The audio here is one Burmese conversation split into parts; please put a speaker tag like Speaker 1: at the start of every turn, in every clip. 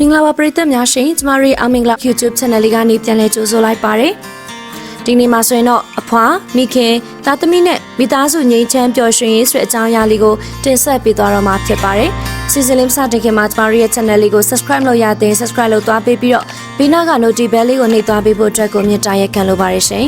Speaker 1: မင်္ဂလာပါပရိသတ်များရှင်ကျမတို့ရဲ့အောင်မင်္ဂလာ YouTube Channel လေးကနေပြန်လည်ကြိုဆိုလိုက်ပါတယ်ဒီနေ့မှာဆိုရင်တော့အဖွာမိခင်သားသမီးနဲ့မိသားစုငြိမ်းချမ်းပျော်ရွှင်ရေးဆိုတဲ့အကြောင်းအရာလေးကိုတင်ဆက်ပေးသွားတော့မှာဖြစ်ပါတယ်စီစဉ်လေးမစတင်ခင်မှာကျမတို့ရဲ့ channel လေးကို subscribe လုပ်ရတဲ့ subscribe လုပ်သွားပေးပြီးတော့ဘေးနားက notification bell လေးကိုနှိပ်သွားပေးဖို့အတွက်ကိုမြင့်တာရက်ခံလိုပါတယ်ရှင်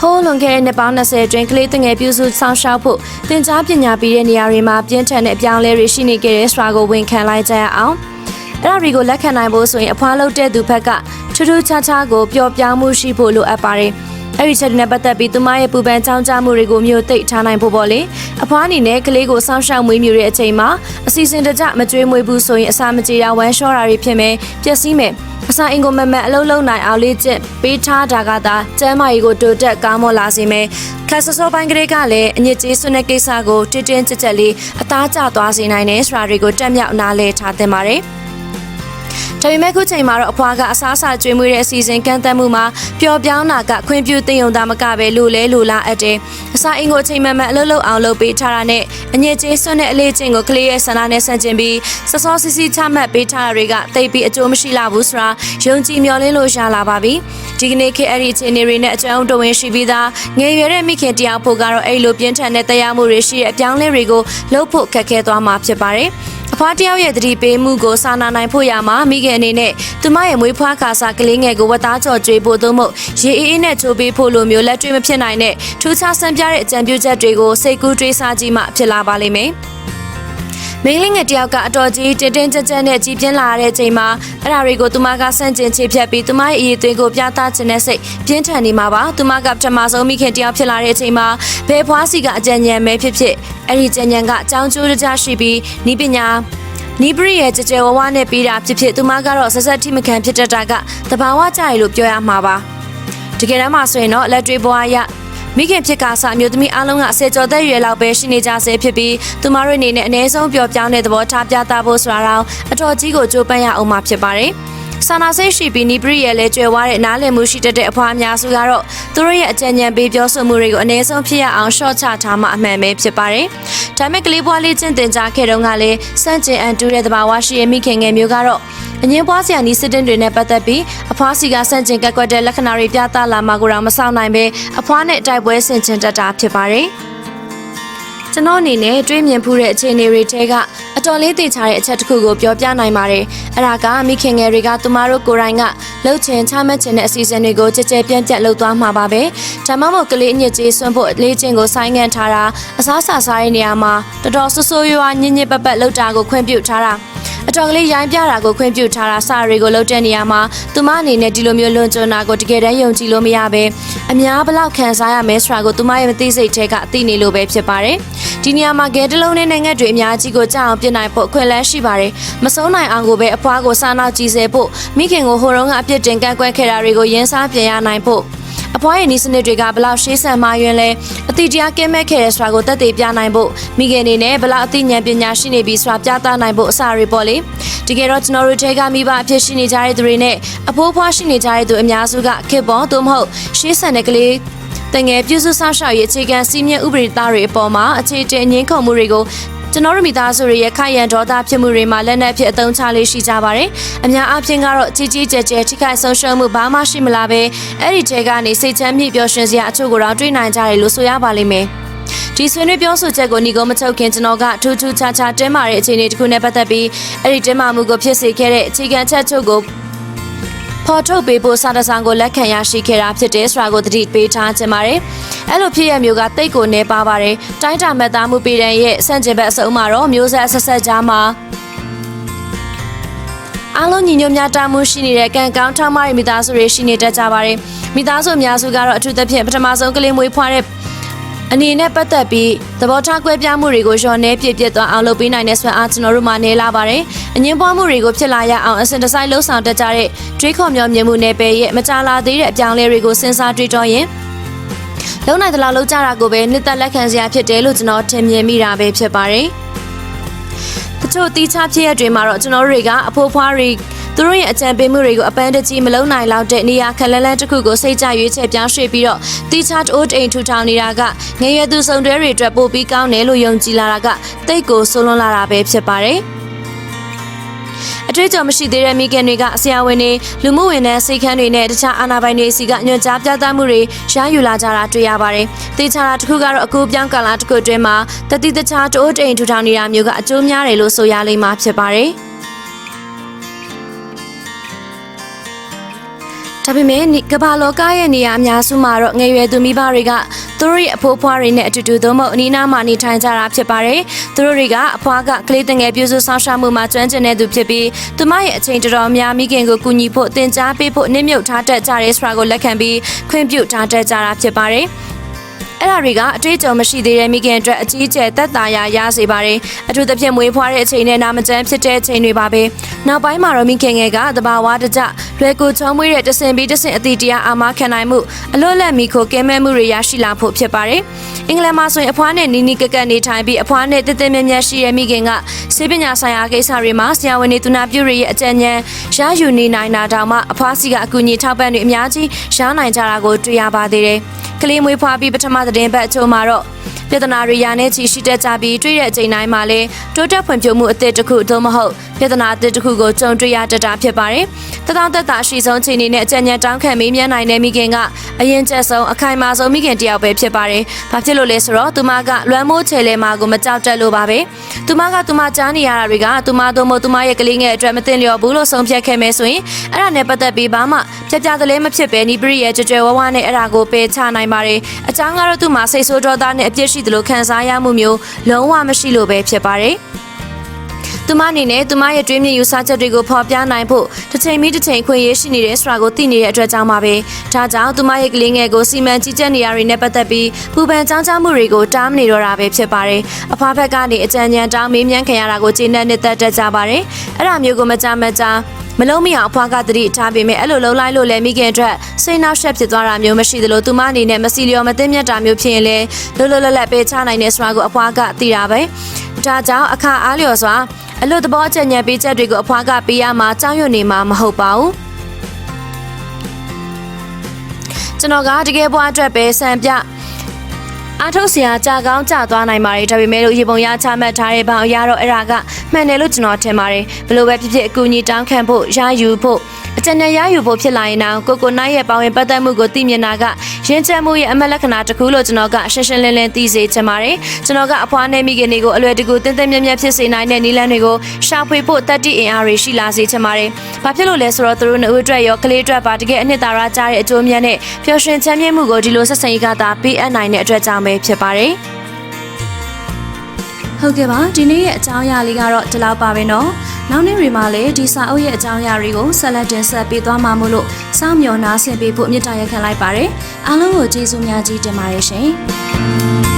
Speaker 1: ဟိုးလွန်ခဲ့တဲ့နှစ်ပေါင်း20အတွင်းကလေးတငယ်ပြုစုဆောင်ရှောက်ဖို့သင်ကြားပညာပေးတဲ့နေရာတွေမှာပြင်းထန်တဲ့အပြောင်းအလဲတွေရှိနေခဲ့တဲ့ဆိုတာကိုဝန်ခံလိုက်ကြရအောင်။အဲ့ဒါတွေကိုလက်ခံနိုင်ဖို့ဆိုရင်အဖွားလုပ်တဲ့သူဘက်ကထူးထူးခြားခြားကိုပျော်ပြောင်းမှုရှိဖို့လိုအပ်ပါတယ်။အဲ့ဒီချက်တွေနဲ့ပတ်သက်ပြီးသူမရဲ့ပူပန်ချောင်းချမှုတွေကိုမျိုးသိထားနိုင်ဖို့ပေါ့လေ။အဖွားအနေနဲ့ကလေးကိုစောင့်ရှောက်မွေးမြူတဲ့အချိန်မှာအစီအစဉ်တကျမကြွေးမွေးဘူးဆိုရင်အစာမကြေတာဝမ်းလျှောတာတွေဖြစ်မယ်ပျက်စီးမယ်။ အစာအင်ကိုမမတ်အလုံးလုံးနိုင်အောင်လေးကျင့်ပေးထားတာကသာကျမ်းမာရေးကိုတိုးတက်ကောင်းမွန်လာစေမယ်။ခက်ဆဆောပိုင်းကလေးကလည်းအညစ်အကြေးဆွတဲ့ကိစ္စကိုတင်းတင်းကြပ်ကြပ်လေးအသားကျသွားစေနိုင်တယ်ဆိုတာတွေကိုတက်မြောက်နားလည်ထားသင့်ပါတယ်။ ဒါပေမဲ့ခုချိန်မှာတော့အဖွားကအစားအစာကျွေးမွေးတဲ့အစီအစဉ်ကန့်သတ်မှုမှာပျော်ပြောင်းတာကခွင့်ပြုသိယုံသားမကပဲလို့လဲလို့လာအပ်တယ်။အစာအင်ကိုအချိန်မှန်မှန်အလုပ်လုပ်အောင်လုပ်ပေးထားတာနဲ့အညစ်အကြေးဆွတဲ့အလေးချင်းကိုကလေးရဲ့ဆန္ဒနဲ့ဆန့်ကျင်ပြီးစစောစီစီချမှတ်ပေးထားတာတွေကတိတ်ပြီးအကျိုးမရှိလာဘူးဆိုတာယုံကြည်မျှော်လင့်လို့ရလာပါပြီ။ဒီကနေ့ခေတ်အဲ့ဒီအခြေအနေတွေနဲ့အကျုံးတဝင်ရှိပြီးသားငယ်ရွယ်တဲ့မိခင်တယောက်ဖို့ကတော့အဲ့လိုပြင်းထန်တဲ့တရားမှုတွေရှိတဲ့အပြောင်းလဲတွေကိုလှုပ်ဖို့ခက်ခဲသွားမှာဖြစ်ပါတယ်။ အဖွားတယောက်ရဲ့သတိပေးမှုကိုစာနာနိုင်ဖို့ရမှာမိခင်အနေနဲ့သူမရဲ့မွေးဖွားခါစားကလေးငယ်ကိုဝတ်သားကြော်ကြွေးဖို့သို့မဟုတ်ရေအေးအေးနဲ့ချိုးပေးဖို့လိုမျိုးလက်တွေ့မဖြစ်နိုင်တဲ့ထူးခြားဆန်းပြတဲ့အကြံပြုချက်တွေကိုစိတ်ကူးတွေးစားကြည့်မှဖြစ်လာပါလိမ့်မယ်။ မင်းလေးငယ်တယောက်ကအတော်ကြီးတင်းတင်းကြပ်ကြပ်နဲ့ကြီးပြင်းလာတဲ့အချိန်မှာအဲ့ဒါတွေကိုသူမကဆန့်ကျင်ချေဖြတ်ပြီးသူမရဲ့အရေးသွေးကိုပြသခြင်းနဲ့စိတ်ပြင်းထန်နေမှာပါသူမကပထမဆုံးမိခင်တယောက်ဖြစ်လာတဲ့အချိန်မှာဘယ်ဖွားစီကအကြံဉာဏ်ပဲဖြစ်ဖြစ်အဲ့ဒီကြံဉာဏ်ကအကြောင်းကျိုးတကြရှိပြီးဤပညာနီဘရီရဲ့ကြကြဝဝနဲ့ပြီးတာဖြစ်ဖြစ်သူမကတော့ဆက်ဆက်ထိမခံဖြစ်တတ်တာကတဘာဝကြရလို့ပြောရမှာပါတကယ်တမ်းမှာဆိုရင်တော့လက်တွေ့ဘဝရ မိခင်ဖြစ်ကစားအမျိုးသမီးအလုံးကအစေကျော်သက်ရွယ်လောက်ပဲရှိနေကြဆဲဖြစ်ပြီးသူမတို့အနေနဲ့အ ਨੇ ဆုံးပျော်ပြောင်းတဲ့သဘောထားပြသဖို့ဆိုတာတော့အတော်ကြီးကိုကြိုးပမ်းရအောင်မှာဖြစ်ပါတယ်။ ဆာနာစိတ်ရှိပြီးနီပရီရဲ့လဲကျွယ်ဝတဲ့နားလည်မှုရှိတတ်တဲ့အဖွားအများစုကတော့သူတို့ရဲ့အကြံဉာဏ်ပေးပြောဆိုမှုတွေကိုအ ਨੇ ဆုံးဖြစ်ရအောင်ရှော့ချထားမှအမှန်ပဲဖြစ်ပါတယ်။ဒါပေမဲ့ကလေးပွားလေးချင်းတင်ကြားခဲ့တုန်းကလည်းစန့်ကျင်အန်တူတဲ့သဘာဝရှိရဲ့မိခင်ငယ်မျိုးကတော့အငင်းပွားစရာနီးစစ်တင်တွေနဲ့ပတ်သက်ပြီးအဖွားစီကဆန့်ကျင်ကက်ကွက်တဲ့လက္ခဏာတွေပြသလာမှာကိုတော့မဆောင်နိုင်ပဲအဖွားနဲ့တိုက်ပွဲဆင်ခြင်တတ်တာဖြစ်ပါတယ်။ကျွန်တော်အနေနဲ့တွေးမြင်ဖူးတဲ့အခြေအနေတွေထဲကအ တော်လေးသိချတဲ့အချက်တစ်ခုကိုပြောပြနိုင်ပါတယ်။အဲ့ဒါကမိခင်ငယ်တွေကသူမတို့ကိုယ်တိုင်ကလှုပ်ချင်ချမှတ်ချင်တဲ့အစီအစဉ်တွေကိုကြကြပြန့်ပြန့်လုပ်သွားမှာပါပဲ။ဒါမှမဟုတ်ကလေးအညစ်အကြေးဆွန့်ဖို့အလေးချင်းကိုဆိုင်းငံ့ထားတာအစားအစာစားတဲ့နေရာမှာတော်တော်ဆူဆူရွာညင်ညစ်ပတ်ပတ်လှုပ်တာကိုခွင့်ပြုထားတာ အတော်ကလေးရိုင်းပြတာကိုခွင့်ပြုထားတာစာတွေကိုလှုပ်တဲ့နေရာမှာသူမအနေနဲ့ဒီလိုမျိုးလွန်ကျွမ်းတာကိုတကယ်တမ်းယုံကြည်လို့မရပဲအများဘလောက်ခံစားရမဲဆိုတာကိုသူမရဲ့မသိစိတ်ထဲကအသိနေလို့ပဲဖြစ်ပါတယ်ဒီနေရာမှာဂဲတလုံးနဲ့နိုင်ငံတွေအများကြီးကိုကြောက်အောင်ပြင်နိုင်ဖို့အခွင့်အလမ်းရှိပါတယ်မဆုံးနိုင်အောင်ကိုပဲအဖွားကိုစားနောက်ကြည့်စေဖို့မိခင်ကိုဟိုတုန်းကအပြစ်တင်ကန့်ကွက်ခဲ့တာတွေကိုရင်းစားပြင်ရနိုင်ဖို့အ ဖွားရဲ့နီးစနစ်တွေကဘလောက်ရှေးဆန်မှယွင်းလဲအတိတရားကင်းမဲ့ခဲ့တဲ့ဆိုတာကိုတက်သေးပြနိုင်ဖို့မိခင်အနေနဲ့ဘလောက်အသိဉာဏ်ပညာရှိနေပြီဆိုတာပြသနိုင်ဖို့အစာတွေပေါ့လေတကယ်တော့ကျွန်တော်တို့ထဲကမိဘအဖြစ်ရှိနေကြတဲ့သူတွေနဲ့အဖိုးဖွားရှိနေကြတဲ့သူအများစုကခေပေါ်သို့မဟုတ်ရှေးဆန်တဲ့ကလေးတငယ်ပြုစုဆောက်ရှောက်ရေးအခြေခံစီမံဥပဒေသားတွေအပေါ်မှာအခြေတည်ငင်းခုံမှုတွေကို ကျွန်တော်တို့မိသားစုတွေရဲ့ခိုင်ရန်ဒေါသဖြစ်မှုတွေမှာလက်နက်ဖြစ်အသုံးချလေးရှိကြပါတယ်။အများအားဖြင့်ကတော့ကြီးကြီးကျယ်ကျယ်ထိခိုက်ဆုံးရှုံးမှုဘာမှရှိမလာပဲအဲ့ဒီထဲကနေစိတ်ချမ်းမြေ့ပျော်ရွှင်စရာအချို့ကိုတော့တွေ့နိုင်ကြတယ်လို့ဆိုရပါလိမ့်မယ်။ဒီဆွေးနွေးပြောဆိုချက်ကိုညီကုန်းမချုပ်ခင်ကျွန်တော်ကထူးထူးခြားခြားတင်းမာတဲ့အခြေအနေတစ်ခုနဲ့ပတ်သက်ပြီးအဲ့ဒီတင်းမာမှုကိုဖြစ်စေခဲ့တဲ့အခြေခံချက်ချုပ်ကိုဖော်ထုတ်ပေးဖို့စာတစောင်ကိုလက်ခံရရှိခဲ့တာဖြစ်တယ်ဆိုတာကိုသတိပေးထားခြင်းပါတယ်။ အဲ့လိုဖြစ်ရမျိုးကတိတ်ကိုနေပါပါတယ်။တိုင်းတာမဲ့သားမှုပေတံရဲ့စန့်ကျင်ဘက်အစုံမှာတော့မျိုးဆက်ဆက်ဆက်ကြားမှာအားလုံးညီညွတ်များတာမှုရှိနေတဲ့ကံကောင်းထောင်းမရီမိသားစုတွေရှိနေတတ်ကြပါတယ်။မိသားစုအများစုကတော့အထူးသဖြင့်ပထမဆုံးကလေးမွေးဖွားတဲ့အနေနဲ့ပတ်သက်ပြီးသဘောထားကွဲပြားမှုတွေကိုလျှော်နှဲပြည့်ပြည့်သွားအောင်လုပ်ပေးနိုင်တဲ့ဆွမ်းအားကျွန်တော်တို့မှနေလာပါတယ်။အငင်းပွားမှုတွေကိုဖြစ်လာရအောင်အစဉ်တစိုက်လှုံ့ဆော်တတ်ကြတဲ့တွေးခေါ်မျှော်မြင်မှုနယ်ပယ်ရဲ့မကြလာသေးတဲ့အပြောင်းလဲတွေကိုစဉ်းစားတွေးတောရင် လုံနိုင်သလားလောက်ကြတာကိုပဲနှစ်သက်လက်ခံစရာဖြစ်တယ်လို့ကျွန်တော်ထင်မြင်မိတာပဲဖြစ်ပါတယ်။တချို့တီးခြားဖြစ်ရတွေမှာတော့ကျွန်တော်တို့တွေကအဖိုးဖွားတွေသူတို့ရဲ့အကြံပေးမှုတွေကိုအပန်းတကြီးမလုံနိုင်လောက်တဲ့နေရာခက်လန်းလန်းတစ်ခုကိုစိတ်ကြရွေးချယ်ပြောင်းရွှေ့ပြီးတော့တီးခြားတိုးတိမ်ထူထောင်နေတာကငယ်ရွယ်သူစုံတွဲတွေအတွက်ပိုပြီးကောင်းတယ်လို့ယုံကြည်လာတာကတိတ်ကိုဆိုးလွန်လာတာပဲဖြစ်ပါတယ်။ တွေ့အကြုံမရှိသေးတဲ့မိခင်တွေကဆရာဝန်တွေလူမှုဝန်ထမ်းစိတ်ခန်းတွေနဲ့တခြားအာဏာပိုင်တွေစီကညွှန်ကြားပြသမှုတွေရယူလာကြတာတွေ့ရပါတယ်။တေချာတာတစ်ခုကတော့အကူပြောင်းကာလတစ်ခုအတွင်းမှာတတိတခြားတိုးတိမ်ထူထောင်နေတာမျိုးကအကျိုးများတယ်လို့ဆိုရလိမ့်မှာဖြစ်ပါတယ်။ ဒါပေမဲ့ကမ္ဘာလောကရဲ့နေရာအများစုမှာတော့ငယ်ရွယ်သူမိဘတွေကသူတို့ရဲ့အဖိုးအဖွားတွေနဲ့အတူတူသုံးဖို့အနီးနားမှာနေထိုင်ကြတာဖြစ်ပါတယ်။သူတို့တွေကအဖွားကကလေးတငယ်ပြုစုဆောင်ရှားမှုမှာကျွမ်းကျင်တဲ့သူဖြစ်ပြီးသူမရဲ့အချိန်တော်တော်များမိခင်ကိုကူညီဖို့တင် जा ပေးဖို့နစ်မြုပ်ထားတတ်ကြတဲ့ဆိုတာကိုလက်ခံပြီးခွင့်ပြုထားတတ်ကြတာဖြစ်ပါတယ်။ အဲ့ဒါတွေကအတွေ့အကြုံမရှိသေးတဲ့မိခင်အတွက်အကြီးအကျယ်သက်သာရာရစေပါတယ်အထူးသဖြင့်မွေးဖွားတဲ့အချိန်နဲ့နာမကျန်းဖြစ်တဲ့အချိန်တွေပါပဲနောက်ပိုင်းမှာတော့မိခင်ငယ်ကသဘာဝတကျလွယ်ကူချောမွေးတဲ့တဆင်ပြီးတဆင်အတီတရားအာမခံနိုင်မှုအလွတ်လက်မိခိုကဲမဲမှုတွေရရှိလာဖို့ဖြစ်ပါတယ်အင်္ဂလန်မှာဆိုရင်အဖွားနဲ့နီနီကကက်နေထိုင်ပြီးအဖွားနဲ့တည်တည်မြဲမြဲရှိတဲ့မိခင်ကဆေးပညာဆိုင်ရာကိစ္စတွေမှာဆရာဝန်တွေသူနာပြုတွေရဲ့အကြံဉာဏ်ရယူနေနိုင်တာတောင်မှအဖွားစီကအကူအညီထောက်ပံ့တွေအများကြီးရနိုင်ကြတာကိုတွေ့ရပါသေးတယ်ကလေးမွေးဖွားပြီးပထမသတင်းပတ်အချို့မှာတော့ ပြဿနာတွေရာနဲ့ချီရှိတတ်ကြပြီးတွေ့တဲ့အချိန်တိုင်းမှာလည်းတိုးတက်ဖွံ့ဖြိုးမှုအသစ်တစ်ခုသို့မဟုတ်ပြဿနာအသစ်တစ်ခုကိုကြုံတွေ့ရတတ်တာဖြစ်ပါတယ်။တသောသက်တာရှိဆုံးချိန်နေနဲ့အကြံဉာဏ်တောင်းခံမေးမြန်းနိုင်တဲ့မိခင်ကအရင်ကျက်ဆုံးအခိုင်အမာဆုံးမိခင်တယောက်ပဲဖြစ်ပါတယ်။ဘာဖြစ်လို့လဲဆိုတော့သူမကလွမ်းမိုးချေလဲမှာကိုမကြောက်တတ်လို့ပါပဲ။သူမကသူမကြားနေရတာတွေကသူမတို့မို့သူမရဲ့ကလေးငယ်အတွက်မသိလျော်ဘူးလို့ဆုံးဖြတ်ခဲ့မယ်ဆိုရင်အဲ့ဒါနဲ့ပတ်သက်ပြီးဘာမှပြပြတလဲမဖြစ်ပဲနီပရိရဲ့ကြွကြွဝဝနဲ့အဲ့ဒါကိုပယ်ချနိုင်ပါတယ်။အချောင်းကတော့သူမစိတ်ဆိုးဒေါသနဲ့အပြစ်ရှိသလိုခံစားရမှုမျိုးလုံးဝမရှိလို့ပဲဖြစ်ပါတယ်။ သူမအနေနဲ့သူမရဲ့တွေးမြင်ယူဆချက်တွေကိုဖော်ပြနိုင်ဖို့တစ်ချိန်ပြီးတစ်ချိန်ခွင့်ရရှိနေတဲ့ဆိုတာကိုသိနေတဲ့အတွက်ကြောင့်ပါပဲဒါကြောင့်သူမရဲ့ကလေးငယ်ကိုစီမံကြီးကြပ်နေရတွေနဲ့ပတ်သက်ပြီးပူပန်ကြောင်းကြမှုတွေကိုတားမနေတော့တာပဲဖြစ်ပါတယ်အဖွားဘက်ကနေအကြံဉာဏ်တောင်းမေးမြန်းခံရတာကိုကျေနပ်နေတတ်တတ်ကြပါတယ်အဲ့ဒါမျိုးကိုမကြမကြမလုံးမရအဖွားကတတိထားပေမဲ့အဲ့လိုလုံးလိုက်လို့လည်းမိခင်အတွက်စိတ်နှောက်ယှက်ဖြစ်သွားတာမျိုးမရှိသလိုသူမအနေနဲ့မစီလျော်မသိမြတ်တာမျိုးဖြစ်ရင်လည်းလွတ်လွတ်လပ်လပ်ပေးချနိုင်တဲ့ဆိုတာကိုအဖွားကသိတာပဲဒါကြောင့်အခါအားလျော်စွာ အလို့သဘောချက်ညံပေးချက်တွေကိုအဖွားကပေးရမှာကြောက်ရွံ့နေမှာမဟုတ်ပါဘူးကျွန်တော်ကတကယ်ဘွားအတွက်ပဲစံပြအားထုတ်စရာကြာကောင်းကြာသွားနိုင်ပါတယ်ဒါပေမဲ့လို့ရေပုံရချမှတ်ထားတဲ့ဘောင်အရာတော့အဲ့ဒါကမှန်တယ်လို့ကျွန်တော်ထင်ပါတယ်ဘလို့ပဲဖြစ်ဖြစ်အကူအညီတောင်းခံဖို့ရယူဖို့အ ကျဉ်းနဲ့ရယူဖို့ဖြစ်လာရင်တော့ကိုကိုနိုင်ရဲ့ပေါဝင်ပတ်သက်မှုကိုသိမြင်တာကရင်းချမှုရဲ့အမက်လက္ခဏာတစ်ခုလို့ကျွန်တော်ကရှင်းရှင်းလင်းလင်းသိစေချင်ပါတယ်ကျွန်တော်ကအဖွားနဲ့မိခင်တွေကိုအလွယ်တကူတင်းတင်းမြတ်မြတ်ဖြစ်စေနိုင်တဲ့နည်းလမ်းတွေကိုရှာဖွေဖို့တတ်တည်အင်အားတွေရှိလာစေချင်ပါတယ်ဘာဖြစ်လို့လဲဆိုတော့သူတို့နှစ်ဦးအတွက်ရောကလေးအတွက်ပါတကယ်အနှစ်သာရကြားတဲ့အကျိုးမြတ်နဲ့ပျော်ရွှင်ချမ်းမြေ့မှုကိုဒီလိုဆက်ဆံရေးကသာပေးအပ်နိုင်တဲ့အတွက်ကြောင့်ပဲဖြစ်ပါတယ်ဟုတ်ကဲ့ပါဒီနေ့ရဲ့အကြောင်းအရာလေးကတော့ဒီလောက်ပါပဲเนาะ နောက်နေ့တွေမှာလည်းဒီစာအုပ်ရဲ့အကြောင်းအရာတွေကိုဆက်လက်တင်ဆက်ပေးသွားမှာမို့လို့စောင့်မျှော်နားဆင်ပေးဖို့မြစ်တာရက်ခံလိုက်ပါတယ်အားလုံးကိုကျေးဇူးများကြီးတင်ပါတယ်ရှင်